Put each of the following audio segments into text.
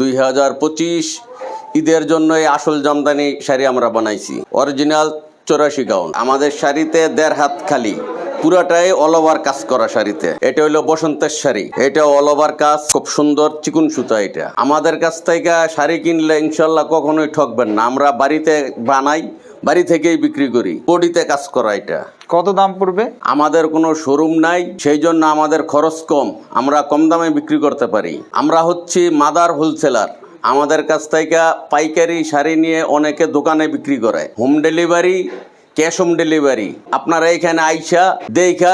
দুই পঁচিশ ঈদের জন্য এই আসল জামদানি শাড়ি আমরা বানাইছি। অরিজিনাল চৌরাশি গাউন। আমাদের শাড়িতে দেড় হাত খালি। পুরাটাই অল কাজ করা শাড়িতে। এটা হলো বসন্তের শাড়ি। এটা অল কাজ, খুব সুন্দর চিকুন সুতা এটা। আমাদের কাছ থেকে শাড়ি কিনলে ইনশাল্লাহ কখনোই ঠকবেন না। আমরা বাড়িতে বানাই বাড়ি থেকেই বিক্রি করি পটিতে কাজ করা এটা। কত দাম পড়বে? আমাদের কোনো শোরুম নাই সেই জন্য আমাদের খরচ কম আমরা কম দামে বিক্রি করতে পারি। আমরা হচ্ছি মাদার হোলসেলার আমাদের কাছ থেকে পাইকারি শাড়ি নিয়ে অনেকে দোকানে বিক্রি করে। Home delivery cash home delivery. আপনারা এখানে আইসা দেখা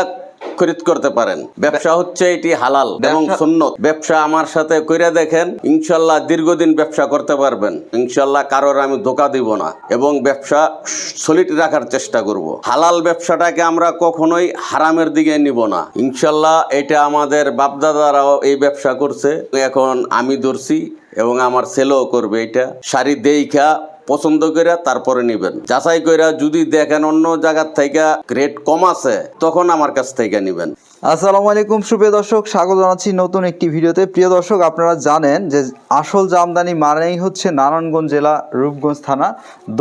খরিদ করতে পারেন। ব্যবসা হচ্ছে এটি হালাল এবং ব্যবসা- সুন্নত। ব্যবসা আমার সাথে কইরা দেখেন ইনশাল্লাহ দীর্ঘদিন ব্যবসা করতে পারবেন। ইনশাল্লাহ কারোর আমি ধোকা দিব না এবং ব্যবসা সলিড রাখার চেষ্টা করব। হালাল ব্যবসাটাকে আমরা কখনোই হারামের দিকে নিব না। ইনশাল্লাহ এটা আমাদের বাপদাদারাও এই ব্যবসা করছে। এখন আমি ধরছি এবং আমার ছেলেও করবে এটা। শাড়ি দেইখা পছন্দ করে তারপরে নিবেন। যাচাই করে যদি দেখেন অন্য জায়গার থেকে রেট কম আছে, তখন আমার কাছ থেকে নিবেন। আসসালামু আলাইকুম, সুপ্রিয় দর্শক, স্বাগত জানাচ্ছি নতুন একটি ভিডিওতে। প্রিয় দর্শক, আপনারা জানেন যে আসল জামদানি মানেই হচ্ছে নারায়ণগঞ্জ জেলা, রূপগঞ্জ থানা,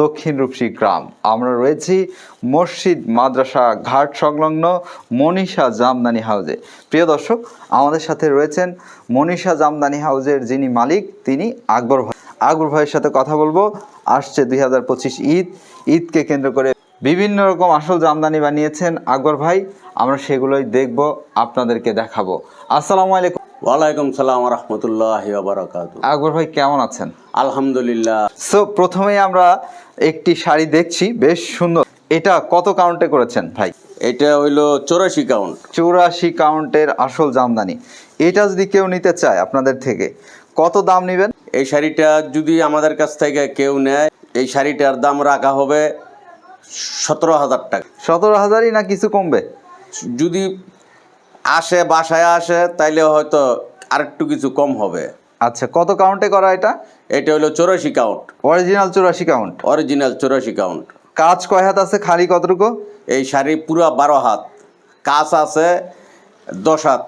দক্ষিণ রূপসী গ্রাম। আমরা রয়েছি মসজিদ, মাদ্রাসা, ঘাট সংলগ্ন মনীষা জামদানি হাউজে। প্রিয় দর্শক, আমাদের সাথে রয়েছেন মনীষা জামদানি হাউজের যিনি মালিক, তিনি আকবর ভাই। আকবর ভাইয়ের সাথে কথা বলব। আসছে দুই হাজার পঁচিশ ঈদ। ঈদকে কেন্দ্র করে বিভিন্ন রকম আসল জামদানি বানিয়েছেন আকবর ভাই। আমরা সেগুলোই দেখব আপনাদেরকে দেখাবো। আসসালামু আলাইকুম। ওয়ালাইকুম সালাম রহমতুল্লাহ আকবর ভাই কেমন আছেন? আলহামদুলিল্লাহ। সো প্রথমেই আমরা একটি শাড়ি দেখছি বেশ সুন্দর। এটা কত কাউন্টে করেছেন ভাই? এটা হইল চৌরাশি কাউন্ট। চৌরাশি কাউন্টের আসল জামদানি। এটা যদি কেউ নিতে চায় আপনাদের থেকে কত দাম নেবেন? এই শাড়িটা যদি আমাদের কাছ থেকে কেউ নেয় এই শাড়িটার দাম রাখা হবে সতেরো হাজার টাকা। সতেরো হাজারই না কিছু কমবে? যদি আসে বাসায় আসে তাইলে হয়তো আরেকটু কিছু কম হবে। আচ্ছা কত কাউন্টে করা এটা? এটা হলো চৌরাশি কাউন্ট অরিজিনাল চৌরাশি কাউন্ট অরিজিনাল চৌরাশি কাউন্ট কাজ কয় হাত আছে খালি কতটুকু? এই শাড়ি পুরা বারো হাত। কাজ আছে দশ হাত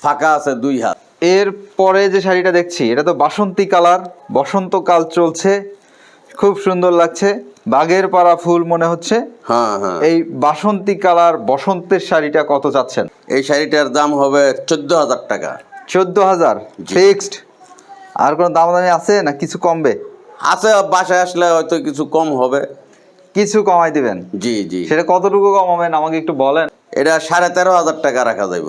ফাঁকা আছে দুই হাত। এর পরে যে শাড়িটা দেখছি এটা তো বাসন্তী কালার বসন্তকাল চলছে খুব সুন্দর লাগছে। বাগের পাড়া ফুল মনে হচ্ছে। হ্যাঁ হ্যাঁ। এই বাসন্তী কালার বসন্তের শাড়িটা কত চাচ্ছেন? এই শাড়িটার দাম হবে চোদ্দ হাজার টাকা। চোদ্দ হাজার ফিক্সড? আর কোনো দাম দামি আছে না কিছু কমবে? আছে বাসায় আসলে হয়তো কিছু কম হবে। কিছু কমাই দিবেন? জি জি। সেটা কতটুকু কমাবেন আমাকে একটু বলেন। এটা সাড়ে তেরো হাজার টাকা রাখা যাইব।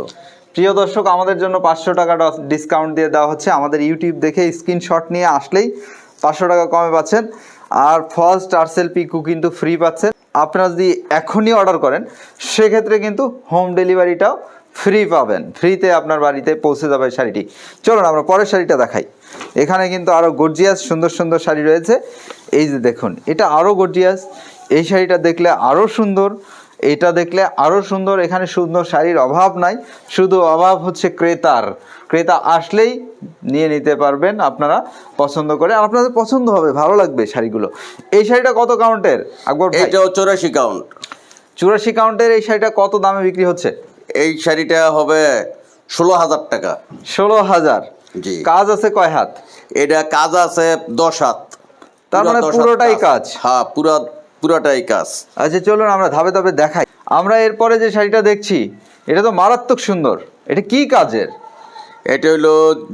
প্রিয় দর্শক, আমাদের জন্য পাঁচশো টাকা ডিসকাউন্ট দিয়ে দেওয়া হচ্ছে। আমাদের ইউটিউব দেখে স্ক্রিনশট নিয়ে আসলেই পাঁচশো টাকা কমে পাচ্ছেন। আর ফার্স্ট আরসেল পিকু কিন্তু ফ্রি পাচ্ছেন। আপনারা যদি এখনই অর্ডার করেন, সেক্ষেত্রে কিন্তু হোম ডেলিভারিটাও ফ্রি পাবেন। ফ্রিতে আপনার বাড়িতে পৌঁছে যাবে শাড়িটি। চলুন আমরা পরের শাড়িটা দেখাই। এখানে কিন্তু আরও গর্জিয়াস সুন্দর সুন্দর শাড়ি রয়েছে। এই যে দেখুন, এটা আরও গর্জিয়াস এই শাড়িটা দেখলে আরও সুন্দর। এটা দেখলে আরও সুন্দর এখানে সুন্দর শাড়ির অভাব নাই শুধু অভাব হচ্ছে ক্রেতার। ক্রেতা আসলেই নিয়ে নিতে পারবেন আপনারা পছন্দ করে আর আপনাদের পছন্দ হবে ভালো লাগবে শাড়িগুলো। এই শাড়িটা কত কাউন্টের আকবর এইটাও চৌরাশি কাউন্ট। চুরাশি কাউন্টের এই শাড়িটা কত দামে বিক্রি হচ্ছে? এই শাড়িটা হবে ষোলো হাজার টাকা। ষোলো হাজার। জি। কাজ আছে কয় হাত? এটা কাজ আছে দশ হাত। তার মানে পুরোটাই কাজ। হ্যাঁ পুরা পুরাটাই কাজ। আচ্ছা চলুন আমরা ধাপে ধাপে দেখাই। আমরা এরপরে যে শাড়িটা দেখছি এটা তো মারাত্মক সুন্দর। এটা কি কাজের? এটা হলো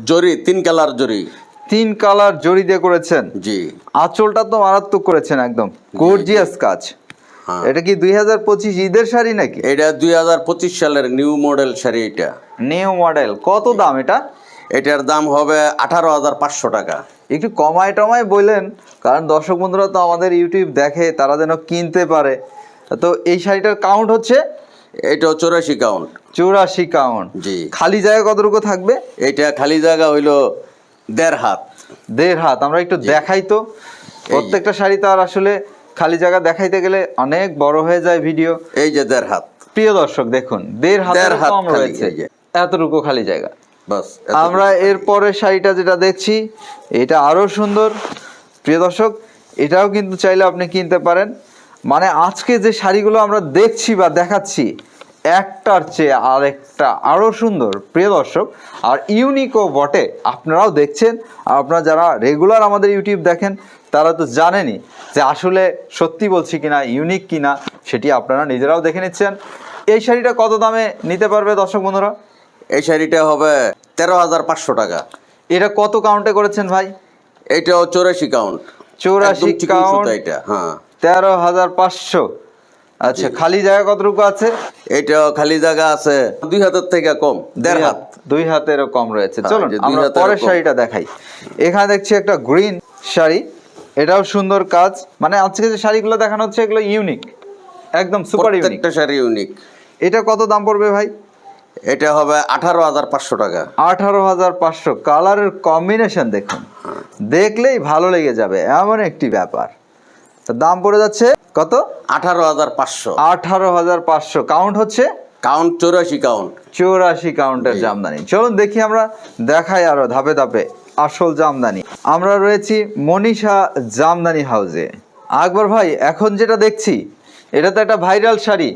জরি তিন কালার জরি। তিন কালার জরি দিয়ে করেছেন? জি। আঁচলটা তো মারাত্মক করেছেন একদম। গর্জিয়াস কাজ। হ্যাঁ। এটা কি দুই হাজার পঁচিশ ঈদের শাড়ি নাকি? এটা দুই হাজার পঁচিশ সালের নিউ মডেল শাড়ি এটা। New model. কত দাম এটা? এটার দাম হবে আঠারো হাজার পাঁচশো টাকা। একটু কমায় টমায় বললেন কারণ দর্শক বন্ধুরা তো আমাদের ইউটিউব দেখে তারা যেন কিনতে পারে। তো এই শাড়িটার কাউন্ট হচ্ছে? এটা চৌরাশি কাউন্ট চৌরাশি কাউন্ট জি। খালি জায়গা কতটুকু থাকবে? এটা খালি জায়গা হইল দেড় হাত। দেড় হাত আমরা একটু দেখাই তো। প্রত্যেকটা শাড়ি তো আর আসলে খালি জায়গা দেখাইতে গেলে অনেক বড় হয়ে যায় ভিডিও এই যে দেড় হাত। প্রিয় দর্শক দেখুন দেড় হাত কম রয়েছে। এতটুকু খালি জায়গা। বাস আমরা এরপরে শাড়িটা যেটা দেখছি এটা আরও সুন্দর। প্রিয় দর্শক এটাও কিন্তু চাইলে আপনি কিনতে পারেন। মানে আজকে যে শাড়িগুলো আমরা দেখছি বা দেখাচ্ছি একটার চেয়ে আরেকটা আরও সুন্দর প্রিয় দর্শক। আর ইউনিকও বটে আপনারাও দেখছেন। আর আপনারা যারা রেগুলার আমাদের ইউটিউব দেখেন তারা তো জানেনই যে আসলে সত্যি বলছি কিনা ইউনিক কিনা সেটি আপনারা নিজেরাও দেখে নিচ্ছেন। এই শাড়িটা কত দামে নিতে পারবে দর্শক বন্ধুরা? এই শাড়িটা হবে তেরো হাজার পাঁচশো টাকা। এটা কত কাউন্টে করেছেন ভাই? এটা চৌরাশি কাউন্ট চৌরাশি কাউন্ট এটা হ্যাঁ। তেরো হাজার পাঁচশো। আচ্ছা খালি জায়গা কতটুকু আছে? এইটাও খালি জায়গা আছে দুই হাতের থেকে কম দেড় হাত দুই হাতেরও কম রয়েছে। হ্যাঁ, চলুন দুই আমরা পরের শাড়িটা দেখাই। এখানে দেখছি একটা গ্রিন শাড়ি। এটাও সুন্দর কাজ। মানে আজকে যে শাড়িগুলো দেখানো হচ্ছে এগুলো ইউনিক একদম সুপার ইউনিক প্রত্যেকটা শাড়ি ইউনিক এটা কত দাম পড়বে ভাই? এটা হবে আঠারো হাজার পাঁচশো টাকা। আঠারো হাজার পাঁচশো। কালারের কম্বিনেশন দেখুন। দেখলেই ভালো লেগে যাবে। এমন একটি ব্যাপার। তো দাম পড়ে যাচ্ছে কত? আঠারো হাজার পাঁচশো। আঠারো হাজার পাঁচশো। কাউন্ট হচ্ছে? কাউন্ট চৌরাশি কাউন্ট চৌরাশি কাউন্টের জামদানি। চলুন দেখি আমরা দেখাই আরও ধাপে ধাপে আসল জামদানি। আমরা রয়েছি মনীষা জামদানি হাউসে আকবর ভাই এখন যেটা দেখছি এটা তো একটা ভাইরাল শাড়ি।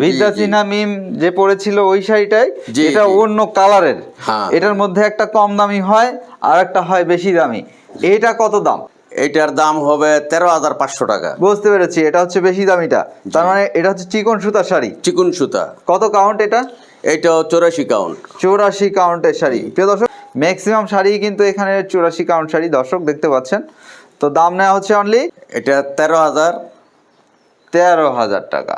বিদ্যা। সিনহা মিম যে পরেছিল ওই শাড়িটাই এটা অন্য কালারের। হ্যাঁ। এটার মধ্যে একটা কম দামি হয় আর একটা হয় বেশি দামি। এটা কত দাম? এইটার দাম হবে তেরো হাজার পাঁচশো টাকা। বুঝতে পেরেছি এটা হচ্ছে বেশি দামিটা। তার মানে এটা হচ্ছে চিকন সুতার শাড়ি। চিকুন সুতা। কত কাউন্ট এটা? এইটাও চৌরাশি কাউন্ট চৌরাশি কাউন্টের শাড়ি। প্রিয় দর্শক ম্যাক্সিমাম শাড়ি কিন্তু এখানে চৌরাশি কাউন্ট শাড়ি দর্শক দেখতে পাচ্ছেন। তো দাম নেওয়া হচ্ছে অনলি এটা তেরো হাজার তেরো হাজার টাকা।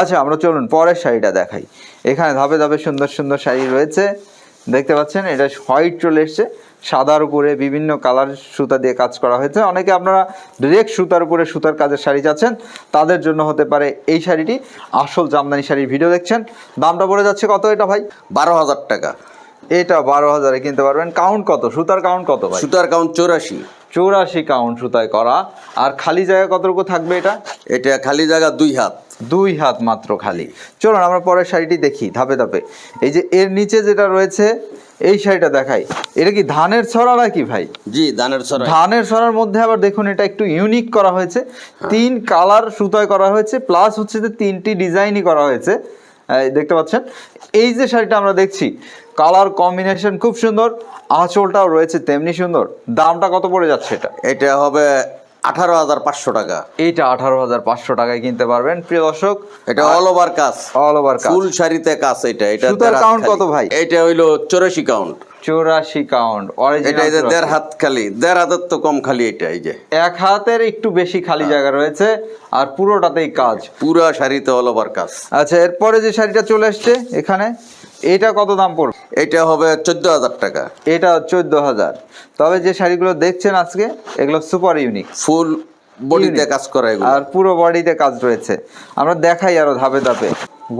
আচ্ছা আমরা চলুন পরের শাড়িটা দেখাই। এখানে ধাপে ধাপে সুন্দর সুন্দর শাড়ি রয়েছে। দেখতে পাচ্ছেন এটা হোয়াইট চলে এসছে। সাদার উপরে বিভিন্ন কালার সুতা দিয়ে কাজ করা হয়েছে। অনেকে আপনারা ডিরেক্ট সুতার উপরে সুতার কাজের শাড়ি চাচ্ছেন তাদের জন্য হতে পারে এই শাড়িটি। আসল জামদানি শাড়ির ভিডিও দেখছেন। দামটা পড়ে যাচ্ছে কত এটা ভাই? বারো হাজার টাকা। এটা বারো হাজারে কিনতে পারবেন। কাউন্ট কত? সুতার কাউন্ট কত ভাই? সুতার কাউন্ট চৌরাশি। চৌরাশি কাউন্ট সুতায় করা। আর খালি জায়গা কতটুকু থাকবে এটা? এটা খালি জায়গা দুই হাত। দুই হাত মাত্র খালি। চলুন আমরা পরের শাড়িটি দেখি ধাপে ধাপে। এই যে এর নিচে যেটা রয়েছে এই শাড়িটা দেখাই। এটা কি ধানের ছড়া নাকি ভাই? জি ধানের ছড়া। ধানের ছড়ার মধ্যে আবার দেখুন এটা একটু ইউনিক করা হয়েছে। তিন কালার সুতায় করা হয়েছে প্লাস হচ্ছে যে তিনটি ডিজাইনই করা হয়েছে। দেখতে পাচ্ছেন? এই যে শাড়িটা আমরা দেখছি, কালার কম্বিনেশন খুব সুন্দর, আঁচলটাও রয়েছে তেমনি সুন্দর। দামটা কত পড়ে যাচ্ছে এটা? এটা হবে আঠারো হাজার পাঁচশো টাকা। এইটা আঠারো হাজার পাঁচশো টাকায় কিনতে পারবেন। প্রিয় দর্শক এটা অল ওভার কাজ। অল ওভার কাজ। ফুল শাড়িতে কাজ এটা। এটা সুতার খালি। কত ভাই? এটা হইল চৌরাশি কাউন্ট চৌরাশি কাউন্ট এটা এই যে দেড় হাত খালি। দেড় হাতের তো কম খালি এটা এই যে। এক হাতের একটু বেশি খালি জায়গা রয়েছে আর পুরোটাতেই কাজ। পুরা শাড়িতে অল ওভার কাজ। আচ্ছা এরপরে যে শাড়িটা চলে আসছে এখানে এটা কত দাম পড়বে? এটা হবে চোদ্দ হাজার টাকা। এটা চোদ্দ হাজার তবে যে শাড়িগুলো দেখছেন আজকে এগুলো সুপার ইউনিক ফুল বডিতে। কাজ করা এগুলো। আর পুরো বডিতে কাজ রয়েছে। আমরা দেখাই আরও ধাপে ধাপে।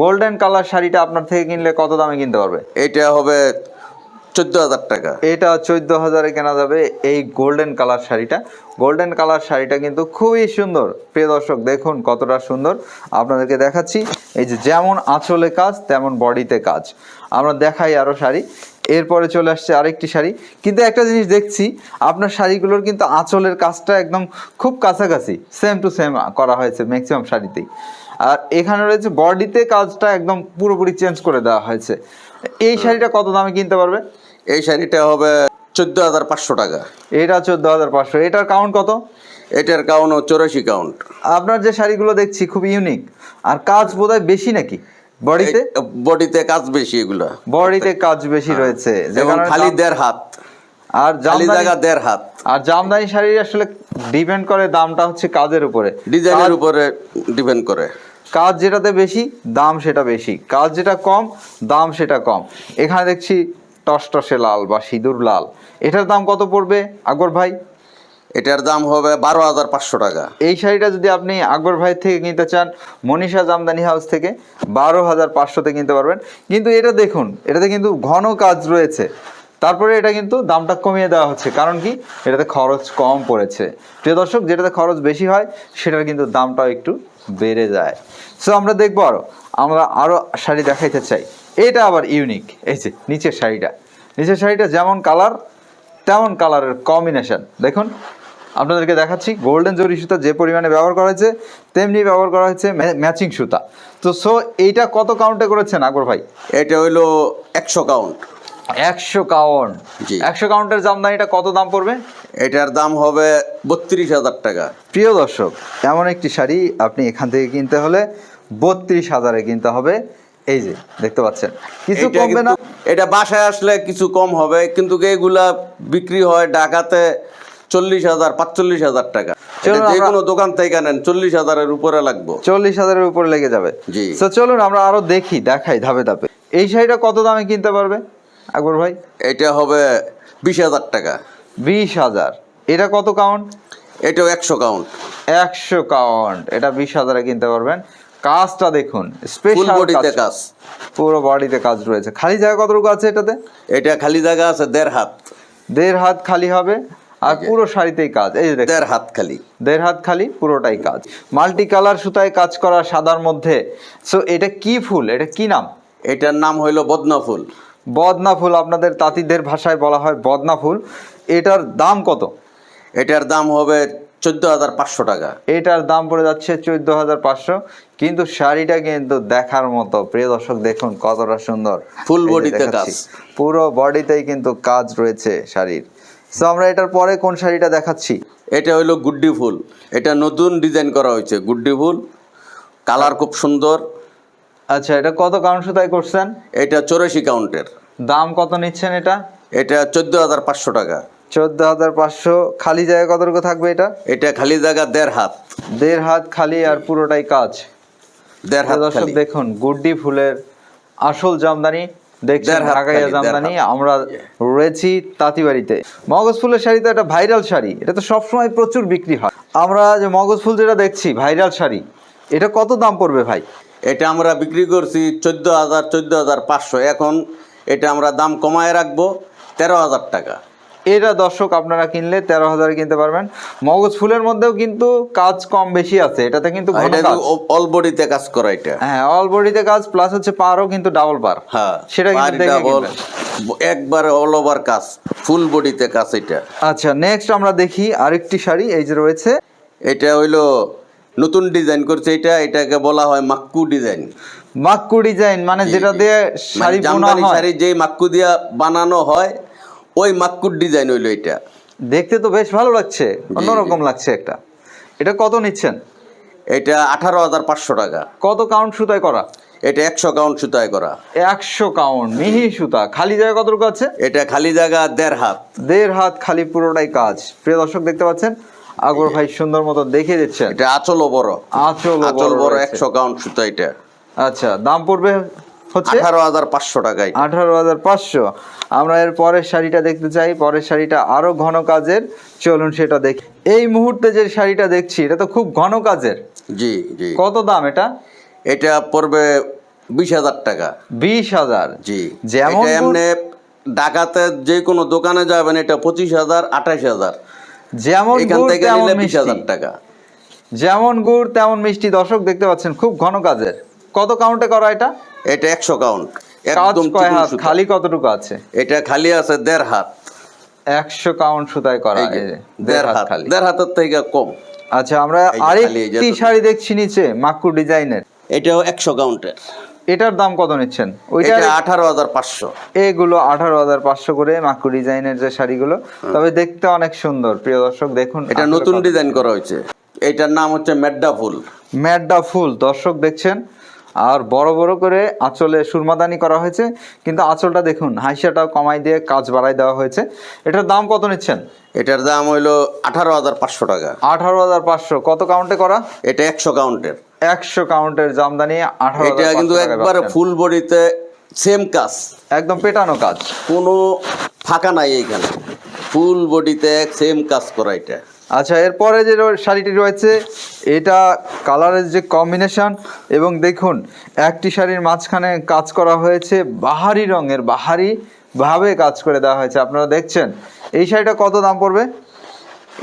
গোল্ডেন কালার শাড়িটা আপনার থেকে কিনলে কত দামে কিনতে পারবে? এটা হবে চোদ্দ হাজার টাকা। এটা চোদ্দ হাজারে কেনা যাবে এই গোল্ডেন কালার শাড়িটা। গোল্ডেন কালার শাড়িটা কিন্তু খুবই সুন্দর। প্রিয় দর্শক, দেখুন কতটা সুন্দর। আপনাদেরকে দেখাচ্ছি, এই যে যেমন আঁচলে কাজ, তেমন বডিতে কাজ। আমরা দেখাই আরও শাড়ি। এরপরে চলে আসছে আরেকটি শাড়ি। কিন্তু একটা জিনিস দেখছি, আপনার শাড়িগুলোর কিন্তু আঁচলের কাজটা একদম খুব কাছাকাছি। সেম টু সেম করা হয়েছে ম্যাক্সিমাম শাড়িতেই। আর এখানে রয়েছে বডিতে কাজটা একদম পুরোপুরি চেঞ্জ করে দেওয়া হয়েছে। এই শাড়িটা কত দামে কিনতে পারবে? এই শাড়িটা হবে চোদ্দ হাজার পাঁচশো টাকা। এটা চোদ্দ হাজার পাঁচশো। এটার কাউন্ট কত? এটার কাউন্ট চৌরাশি কাউন্ট আপনার যে শাড়িগুলো দেখছি খুব ইউনিক আর কাজ বোধহয় বেশি নাকি? বডিতে বডিতে কাজ বেশি এগুলো। বডিতে কাজ বেশি রয়েছে। যেমন খালি দেড় হাত। আর জালি জায়গা দেড় হাত। আর জামদানি শাড়ি আসলে ডিপেন্ড করে দামটা হচ্ছে কাজের উপরে। ডিজাইনের উপরে ডিপেন্ড করে। কাজ যেটাতে বেশি দাম সেটা বেশি। কাজ যেটা কম দাম সেটা কম। এখানে দেখছি টসটসে লাল বা সিঁদুর লাল। এটার দাম কত পড়বে আকবর ভাই? এটার দাম হবে বারো হাজার পাঁচশো টাকা। এই শাড়িটা যদি আপনি আকবর ভাই থেকে কিনতে চান মনীষা জামদানি হাউস থেকে বারো হাজার পাঁচশোতে কিনতে পারবেন। কিন্তু এটা দেখুন এটাতে কিন্তু ঘন কাজ রয়েছে। তারপরে এটা কিন্তু দামটা কমিয়ে দেওয়া হচ্ছে। কারণ কি? এটাতে খরচ কম পড়েছে। প্রিয় দর্শক যেটাতে খরচ বেশি হয় সেটার কিন্তু দামটাও একটু বেড়ে যায়। সো আমরা দেখব আরও আমরা আরও শাড়ি দেখাইতে চাই। এটা আবার ইউনিক এই যে, নিচের শাড়িটা। নিচের শাড়িটা যেমন কালার তেমন কালারের কম্বিনেশন দেখুন, আপনাদেরকে দেখাচ্ছি গোল্ডেন জরি সুতা যে পরিমাণে ব্যবহার করা হয়েছে, তেমনি ব্যবহার করা হয়েছে ম্যাচিং সুতা। তো সো এইটা কত কাউন্টে করেছেন আকবর ভাই? এটা হইল একশো কাউন্ট একশো কাউন্ট। একশো কাউন্টের জামদানিটা কত দাম পড়বে? এটার দাম হবে বত্রিশ হাজার টাকা। প্রিয় দর্শক এমন একটি শাড়ি আপনি এখান থেকে কিনতে হলে বত্রিশ হাজারে কিনতে হবে। এই যে দেখতে পাচ্ছেন। কিছু কমবে না। কিন্তু- এটা বাসায় আসলে কিছু কম হবে কিন্তু এইগুলা বিক্রি হয় ঢাকাতে চল্লিশ হাজার পাঁচচল্লিশ হাজার টাকা। চলুন যে কোনো দোকান থেকে নেন চল্লিশ হাজারের উপরে লাগবে। চল্লিশ হাজারের উপরে লেগে যাবে। জি। তো চলুন আমরা আরও দেখি দেখাই ধাপে ধাপে। এই শাড়িটা কত দামে কিনতে পারবে? আকবর ভাই? এটা হবে বিশ হাজার টাকা। বিশ হাজার। এটা কত কাউন্ট এটাও একশো কাউন্ট একশো কাউন্ট এটা বিশ হাজারে কিনতে পারবেন। কাজটা দেখুন ফুল স্পেশাল বডিতে কাজ। পুরো বডিতে কাজ রয়েছে। খালি জায়গা কতটুকু আছে এটাতে? এটা খালি জায়গা আছে দেড় হাত। দেড় হাত খালি হবে। আর পুরো শাড়িতেই কাজ। এই দেড় হাত খালি। দেড় হাত খালি পুরোটাই কাজ। মাল্টি কালার সুতায় কাজ করা সাদার মধ্যে। সো এটা কি ফুল? এটা কি নাম? এটার নাম হইল বদনা ফুল। বদনা ফুল আপনাদের তাঁতিদের ভাষায় বলা হয় বদনা ফুল এটার দাম কত? এটার দাম হবে চোদ্দ হাজার পাঁচশো টাকা। এটার দাম পড়ে যাচ্ছে চোদ্দ হাজার পাঁচশো। কিন্তু শাড়িটা কিন্তু দেখার মতো। প্রিয় দর্শক দেখুন কতটা সুন্দর। ফুল এই যে body তে দেখাচ্ছি। কাজ। পুরো বডিতেই কিন্তু কাজ রয়েছে শাড়ির। তো আমরা এটার পরে কোন শাড়িটা দেখাচ্ছি? এটা হইল গুড্ডি ফুল। এটা নতুন ডিজাইন করা হয়েছে গুড্ডি ফুল। কালার খুব সুন্দর। আচ্ছা এটা কত কাউন্ট সুতায় করছেন? এটা চৌরাশি কাউন্টের। দাম কত নিচ্ছেন এটা? এটা চোদ্দ হাজার পাঁচশো টাকা। চোদ্দ হাজার পাঁচশো। খালি জায়গা কতটুকু থাকবে এটা? এটা খালি জায়গা দেড় হাত। দেড় হাত খালি আর পুরোটাই কাজ। দেড় হাত দর্শক দেখুন গুড্ডি ফুলের আসল জামদানি। দেখছেন ঢাকাইয়া জামদানি। আমরা রয়েছি তাঁতিবাড়িতে। মগজ ফুলের শাড়ি তো একটা ভাইরাল শাড়ি। এটা তো সবসময় প্রচুর বিক্রি হয়। আমরা যে মগজ ফুল যেটা দেখছি ভাইরাল শাড়ি এটা কত দাম পড়বে ভাই? এটা আমরা বিক্রি করছি চোদ্দ হাজার চোদ্দ হাজার পাঁচশো। এখন এটা আমরা দাম কমায় রাখব তেরো হাজার টাকা। এটা দর্শক আপনারা কিনলে তেরো হাজার কিনতে পারবেন। মগজ ফুলের মধ্যেও কিন্তু কাজ কম বেশি আছে এটাতে কিন্তু কাজ। অল বডিতে কাজ করা এটা। হ্যাঁ অল বডিতে কাজ প্লাস হচ্ছে পারও কিন্তু ডাবল পার। হ্যাঁ সেটা কিন্তু। একবারে অল ওভার কাজ ফুল বডিতে কাজ এটা। আচ্ছা নেক্সট আমরা দেখি আরেকটি শাড়ি এই যে রয়েছে। এটা হইল নতুন ডিজাইন করছে এটা এটাকে বলা হয় মাক্কু ডিজাইন মাক্কু ডিজাইন মানে যেটা দিয়ে শাড়ি বোনা হয়। শাড়ি যেই মাক্কু দিয়া বানানো হয় ওই মাক্কুর ডিজাইন হইল এটা। দেখতে তো বেশ ভালো লাগছে অন্যরকম লাগছে একটা। এটা কত নিচ্ছেন? এটা আঠারো হাজার পাঁচশো টাকা। কত কাউন্ট সুতায় করা? এটা একশো কাউন্ট সুতায় করা। একশো কাউন্ট মিহি সুতা। খালি জায়গা কতটুকু আছে? এটা খালি জায়গা দেড় হাত। দেড় হাত খালি পুরোটাই কাজ। প্রিয় দর্শক দেখতে পাচ্ছেন আগর ভাই সুন্দর মতো দেখিয়ে দিচ্ছেন। এটা আঁচলও বড়। আঁচল আঁচল বড় একশো কাউন্ট সুতা এটা। আচ্ছা দাম পড়বে হচ্ছে? আঠারো হাজার পাঁচশো টাকায়। আঠারো হাজার পাঁচশো। আমরা এর পরের শাড়িটা দেখতে চাই। পরের শাড়িটা আরও ঘন কাজের। চলুন সেটা দেখি। এই মুহূর্তে যে শাড়িটা দেখছি এটা তো খুব ঘন কাজের। জি জি। কত দাম এটা? এটা পড়বে বিশ হাজার টাকা। বিশ হাজার? জি। যেমন এমনি ঢাকাতে যে কোনো দোকানে যাবেন এটা পঁচিশ হাজার আঠাশ হাজার। যেমন এখান থেকে নিলে বিশ হাজার টাকা। যেমন গুড় তেমন মিষ্টি। দর্শক দেখতে পাচ্ছেন খুব ঘন কাজের। কত কাউন্টে করা এটা? এটা একশো কাউন্ট একদম কয় হাত? খালি কতটুকু আছে? এটা খালি আছে দেড় হাত। একশো কাউন্ট সুতায় করা দেড় হাত খালি। দেড় হাতের থেকে কম। আচ্ছা আমরা আরেকটি শাড়ি দেখছি নিচে মাক্কু ডিজাইনের। এটাও একশো কাউন্টের এটার দাম কত নিচ্ছেন? ওইটা আঠারো হাজার পাঁচশো। এগুলো আঠারো হাজার পাঁচশো করে মাক্কু ডিজাইনের যে শাড়িগুলো। তবে দেখতে অনেক সুন্দর প্রিয় দর্শক দেখুন এটা নতুন ডিজাইন করা হয়েছে। এটার নাম হচ্ছে মেড্ডা ফুল। ম্যাডা ফুল দর্শক দেখছেন? আর বড় বড় করে আঁচলে সুরমাদানি করা হয়েছে। কিন্তু আঁচলটা দেখুন হাইসাটাও কমাই দিয়ে কাজ বাড়াই দেওয়া হয়েছে। এটার দাম কত নিচ্ছেন? এটার দাম হইল আঠারো হাজার পাঁচশো টাকা। আঠারো হাজার পাঁচশো। কত কাউন্টে করা? এটা একশো কাউন্টের একশো কাউন্টের জামদানি আঠারো এটা কিন্তু একবারে ফুল বডিতে সেম কাজ। একদম পেটানো কাজ। কোনো ফাঁকা নাই এইখানে। ফুল বডিতে সেম কাজ করা এটা। আচ্ছা এরপরে যে শাড়িটি রয়েছে এটা কালারের যে কম্বিনেশন এবং দেখুন একটি শাড়ির মাঝখানে কাজ করা হয়েছে বাহারি রঙের বাহারি ভাবে কাজ করে দেওয়া হয়েছে। আপনারা দেখছেন এই শাড়িটা কত দাম পড়বে?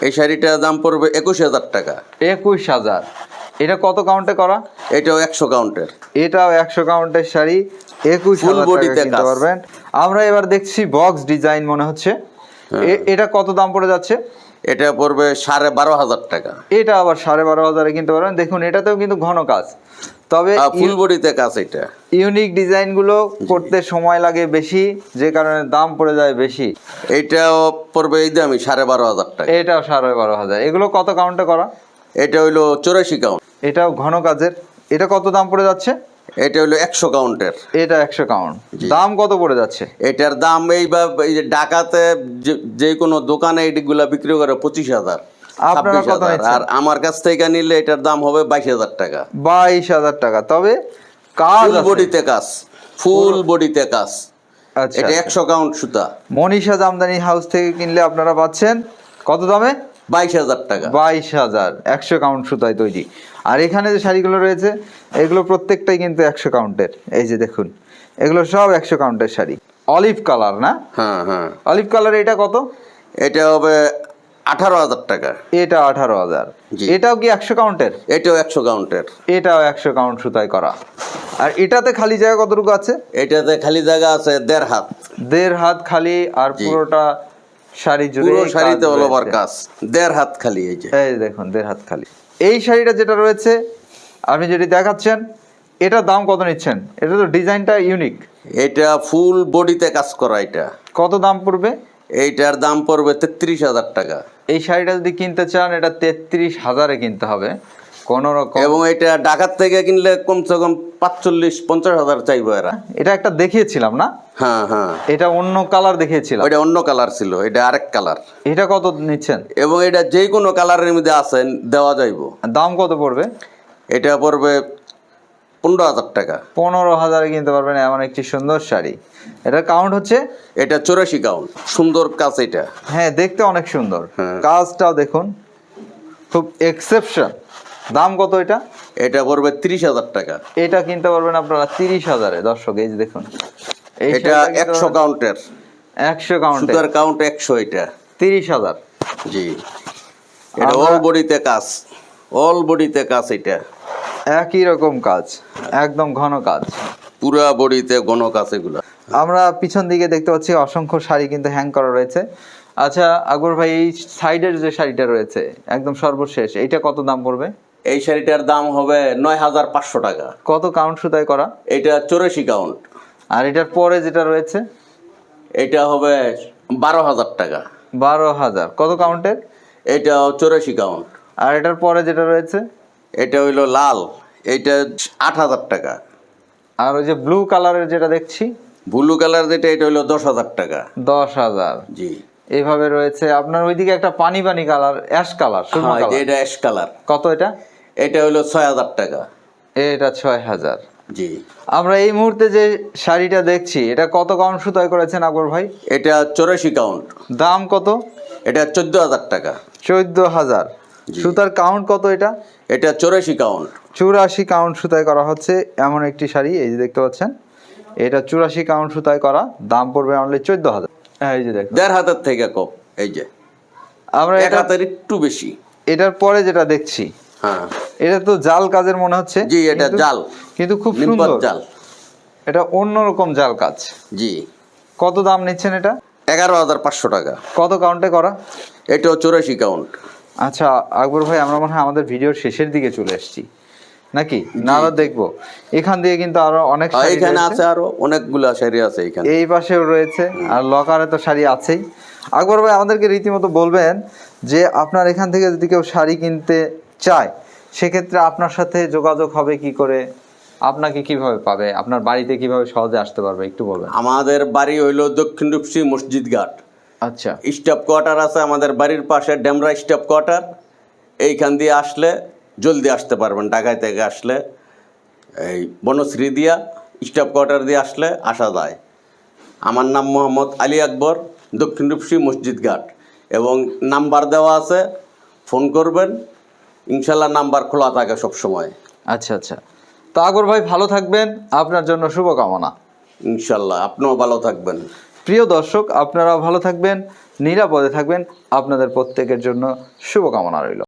এই শাড়িটার দাম পড়বে একুশ হাজার টাকা। একুশ হাজার। এটা কত কাউন্টে করা? এটাও একশো কাউন্টের এটাও একশো কাউন্টের শাড়ি একুশ কিনতে পারবেন। আমরা এবার দেখছি বক্স ডিজাইন মনে হচ্ছে। হ্যাঁ। এটা কত দাম পড়ে যাচ্ছে? এটা পড়বে সাড়ে বারো হাজার টাকা। এটা আবার সাড়ে বারো হাজারে কিনতে পারবেন। দেখুন এটাতেও কিন্তু ঘন কাজ। তবে ফুল বডিতে কাজ এটা। ইউনিক ডিজাইনগুলো করতে সময় লাগে বেশি যে কারণে দাম পড়ে যায় বেশি। এটাও পড়বে এই দামি সাড়ে বারো হাজার টাকা। এটাও সাড়ে বারো হাজার। এগুলো কত কাউন্টে করা? এটা হইল চৌরাশি কাউন্ট। এটাও ঘন কাজের। এটা কত দাম পড়ে যাচ্ছে? এটা হইল একশো কাউন্টের। এটা একশো কাউন্ট। দাম কত পড়ে যাচ্ছে? এটার দাম এই যে ঢাকাতে যে- কোনো দোকানে এইগুলা বিক্রি করে পঁচিশ হাজার? আর আমার কাছ থেকে নিলে এটার দাম হবে বাইশ হাজার টাকা। বাইশ হাজার টাকা। তবে কাজ বডিতে কাজ। ফুল বডিতে কাজ। আচ্ছা। এটা একশো কাউন্ট সুতা। মনীষা জামদানি হাউস থেকে কিনলে আপনারা পাচ্ছেন কত দামে? বাইশ হাজার টাকা। বাইশ হাজার। একশো কাউন্ট সুতায় তৈরি। আর এখানে যে শাড়িগুলো রয়েছে এগুলো প্রত্যেকটাই কিন্তু একশো কাউন্টের এই যে দেখুন এগুলো সব একশো কাউন্টের শাড়ি। অলিভ কালার না? হ্যাঁ হ্যাঁ। অলিভ কালার এটা কত? এটা হবে আঠারো হাজার টাকা। এটা আঠারো হাজার। এটাও কি একশো কাউন্টের এটাও একশো কাউন্টের এটাও একশো কাউন্ট সুতায় করা। আর এটাতে খালি জায়গা কতটুকু আছে? এটাতে খালি জায়গা আছে দেড় হাত। দেড় হাত খালি আর পুরোটা শাড়ি জুড়ে পুরো শাড়িতে অল ওভার কাজ। দেড় হাত খালি এই যে। এই দেখুন দেড় হাত খালি। এই শাড়িটা যেটা রয়েছে আপনি যেটি দেখাচ্ছেন এটার দাম কত নিচ্ছেন? এটা তো ডিজাইনটা ইউনিক এটা ফুল বডিতে কাজ করা এটা। কত দাম পড়বে? এইটার দাম পড়বে তেত্রিশ হাজার টাকা। এই শাড়িটা যদি কিনতে চান এটা তেত্রিশ হাজারে কিনতে হবে। কোনো রকম এবং এটা ঢাকার থেকে কিনলে কমসে কম পাঁচচল্লিশ পঞ্চাশ হাজার চাইব এরা। এটা একটা দেখিয়েছিলাম না? হ্যাঁ হ্যাঁ। এটা অন্য কালার দেখিয়েছিলাম। এটা অন্য কালার ছিল এটা আরেক কালার। এটা কত নিচ্ছেন? এবং এটা যে কোনো কালারের মধ্যে আছে দেওয়া যাইব। দাম কত পড়বে? এটা পড়বে পনেরো হাজার টাকা। পনেরো হাজারে কিনতে পারবেন এমন একটি সুন্দর শাড়ি। এটার কাউন্ট হচ্ছে? এটা চৌরাশি কাউন্ট সুন্দর কাজ এটা। হ্যাঁ দেখতে অনেক সুন্দর। হ্যাঁ। কাজটাও দেখুন খুব এক্সেপশন দাম কত এটা? এটা পড়বে তিরিশ হাজার টাকা। এটা কিনতে পারবেন আপনারা তিরিশ হাজারে। দর্শক এই যে দেখুন। এটা একশো কাউন্টের একশো কাউন্টে সুতার কাউন্ট একশো এটা। তিরিশ হাজার। জি। এটা অল বডিতে কাজ। অল বডিতে কাজ এটা। একই রকম কাজ একদম ঘন কাজ। পুরা বডিতে ঘন কাজ এগুলা। আমরা পিছন দিকে দেখতে পাচ্ছি অসংখ্য শাড়ি কিন্তু হ্যাং করা রয়েছে। আচ্ছা আকবর ভাই এই সাইডের যে শাড়িটা রয়েছে একদম সর্বশেষ এইটা কত দাম পড়বে? এই শাড়িটার দাম হবে নয় হাজার পাঁচশো টাকা। কত কাউন্ট সুতায় করা? এটা চৌরাশি কাউন্ট আর এটার পরে যেটা রয়েছে? এটা হবে বারো হাজার টাকা। বারো হাজার কত কাউন্টের এটা চৌরাশি কাউন্ট আর এটার পরে যেটা রয়েছে? এটা হইল লাল এইটা আট হাজার টাকা। আর ওই যে ব্লু কালারের যেটা দেখছি? ব্লু কালার যেটা এটা হইল দশ হাজার টাকা। দশ হাজার। জি। এইভাবে রয়েছে। আপনার ওইদিকে একটা পানি পানি কালার অ্যাশ কালার হ্যাঁ, এটা অ্যাশ কালার কত এটা? এটা হইল ছয় হাজার টাকা। এটা ছয় হাজার। জি। আমরা এই মুহূর্তে যে শাড়িটা দেখছি এটা কত কাউন্ট সুতায় করেছেন আকবর ভাই? এটা চৌরাশি কাউন্ট দাম কত? এটা চোদ্দ হাজার টাকা। চোদ্দ হাজার। সুতার কাউন্ট কত এটা? এটা চৌরাশি কাউন্ট চুরাশি কাউন্ট সুতায় করা হচ্ছে এমন একটি শাড়ি এই যে দেখতে পাচ্ছেন। এটা চুরাশি কাউন্ট সুতায় করা দাম পড়বে অনলি চোদ্দ হাজার। হ্যাঁ এই যে দেখুন দেড় হাজার থেকে কম এই যে। আমরা এক হাতের একটু বেশি। এটার পরে যেটা দেখছি হ্যাঁ। এটা তো জাল কাজের মনে হচ্ছে জি এটা জাল। কিন্তু খুব সুন্দর। জাল। এটা অন্যরকম জাল কাজ। জি। কত দাম নিচ্ছেন এটা? এগারো হাজার পাঁচশো টাকা। কত কাউন্টে করা? এটাও চৌরাশি কাউন্ট আচ্ছা আকবর ভাই আমরা মনে হয় আমাদের ভিডিওর শেষের দিকে চলে এসেছি। নাকি? না আরও দেখব। এখান দিয়ে কিন্তু আরও অনেক এখানে আছে আরও অনেকগুলা শাড়ি আছে এখানে। এই পাশেও রয়েছে আর লকারে তো শাড়ি আছেই। আকবর ভাই আমাদেরকে রীতিমতো বলবেন যে আপনার এখান থেকে যদি কেউ শাড়ি কিনতে চায় সেক্ষেত্রে আপনার সাথে যোগাযোগ হবে কি করে? আপনাকে কীভাবে পাবে? আপনার বাড়িতে কীভাবে সহজে আসতে পারবে? একটু বলবেন। আমাদের বাড়ি হইল দক্ষিণ রূপসী মসজিদ ঘাট আচ্ছা। স্টাফ কোয়ার্টার আছে আমাদের বাড়ির পাশে ডেমরা স্টাফ কোয়ার্টার। এইখান দিয়ে আসলে জলদি আসতে পারবেন ঢাকায় থেকে আসলে। এই বনশ্রী দিয়া স্টাফ কোয়ার্টার দিয়ে আসলে আসা যায়। আমার নাম মোহাম্মদ আলী আকবর দক্ষিণ রূপসী মসজিদ ঘাট। এবং নাম্বার দেওয়া আছে ফোন করবেন ইনশাল্লাহ নাম্বার খোলা থাকে সব সময়। আচ্ছা আচ্ছা। তো আকবর ভাই ভালো থাকবেন আপনার জন্য শুভকামনা। ইনশাল্লাহ আপনিও ভালো থাকবেন। প্রিয় দর্শক আপনারা ভালো থাকবেন নিরাপদে থাকবেন। আপনাদের প্রত্যেকের জন্য শুভকামনা রইল।